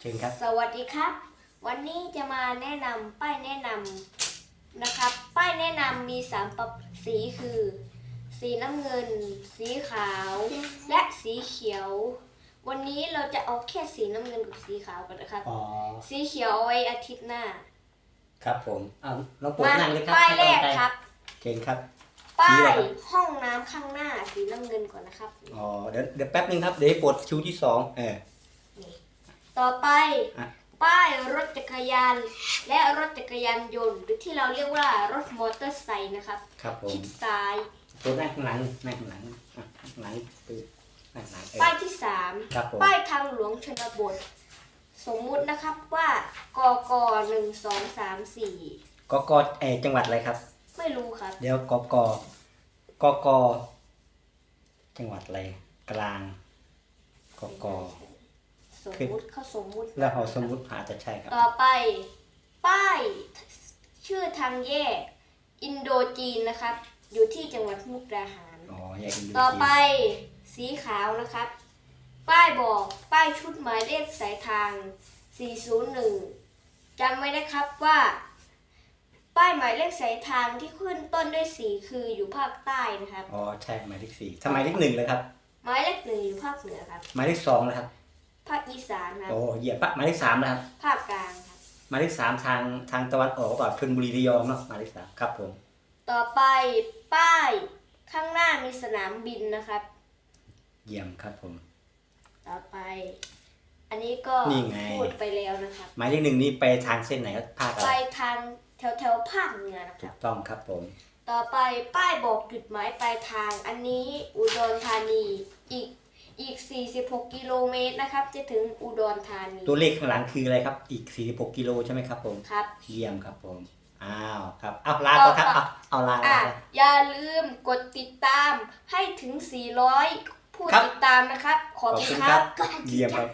เชิญครับ สวัสดีครับ วันนี้จะมาแนะนำป้ายแนะนำนะครับ ป้ายแนะนำมีสามปรับสีคือ สีน้ำเงิน สีขาว และสีเขียว วันนี้เราจะเอาแค่สีน้ำเงินกับสีขาวกันนะครับ อ๋อ สีเขียวเอาไว้อาทิตย์หน้าครับผมเอาลองปลูกมานั่งเลยครับป้ายแรกให้ำลังใจครับ เชิญครับป้าสีอะไรยครับ ห้องน้ำข้างหน้าสีน้ำเงินก่อนนะครับ อ๋อ เดี๋ยวเดี๋ยวแป๊บนึงครับ เดี๋ยวให้ปลดคิวที่สองเออ ต่อไป อะ ป้ายรถจักรยาน และรถจักรยานยนต์ หรือที่เราเรียกว่ารถมอเตอร์ไซค์นะครับครับผมชิดซ้าย ตัวนั่งข้างหลังนั่งข้างหลังอะข้างหลังคือนั่งข้างหลังเออป้ายที่สามครับผม ป้ายทางหลวงชนบท สมมุตินะครับว่ากกหนึ่งสองสามสี่กกเออจังหวัดอะไรครับ ไม่รู้ครับ เดี๋ยวกกกกจังหวัดอะไรกลางกก สมมุติเขาสมมุติ แล้วเอาสมมุติอาจจะใช่ครับ ต่อไป ป้ายชื่อทางแยก อินโดจีนนะครับ อยู่ที่จังหวัดมุกดาหาร อ๋อแยกอินโดต่อจีนไปสีขาวนะครับ ป้ายบอกป้ายชุดหมายเลขสายทาง 401จำไว้นะครับว่า ป้ายหมายเลขสายทางที่ขึ้นต้นด้วยสีคืออยู่ภาคใต้นะครับ อ๋อใช่หมายเลขสี่ทำไมเลขหนึ่งเลยครับ หมายเลขหนึ่งอยู่ภาคเหนือครับ หมายเลขสองนะครับ ภาคอีสานครับโอ้เหยียบปะหมายเลขสามนะครับภาคกลางครับ หมายเลขสามทางทางตะวันออกแบบชลบุรีระยองเนาะหมายเลขสามครับผม ต่อไปป้ายข้างหน้ามีสนามบินนะครับ เยี่ยมครับผม ต่อไป อันนี้ก็นี่ไง พูดไปแล้วนะครับ หมายเลขหนึ่งนี่ไปทางเส้นไหนครับภาคอะไปไรทางแถวแถวๆภาคเหนือนะคถูรับ กต้องครับผม ต่อไปป้ายบอกจุดหมายปลายทาง อันนี้อุดรธานี อีก อีก 46 กิโลเมตรนะครับ จะถึงอุดรธานีตัวเลขข้างหลังคืออะไรครับ อีก 46 กิโลใช่ไหมครับผม ครับ เยี่ยมครับผม อ้าวครับเอาลาก่อนครับเอาเอาลาอะลาก่อน อย่าลืมกดติดตามให้ถึง 400 ผู้ครับ ติดตามนะครับขอบขอบคุคุณณคครัรับบเยี่ยมครับ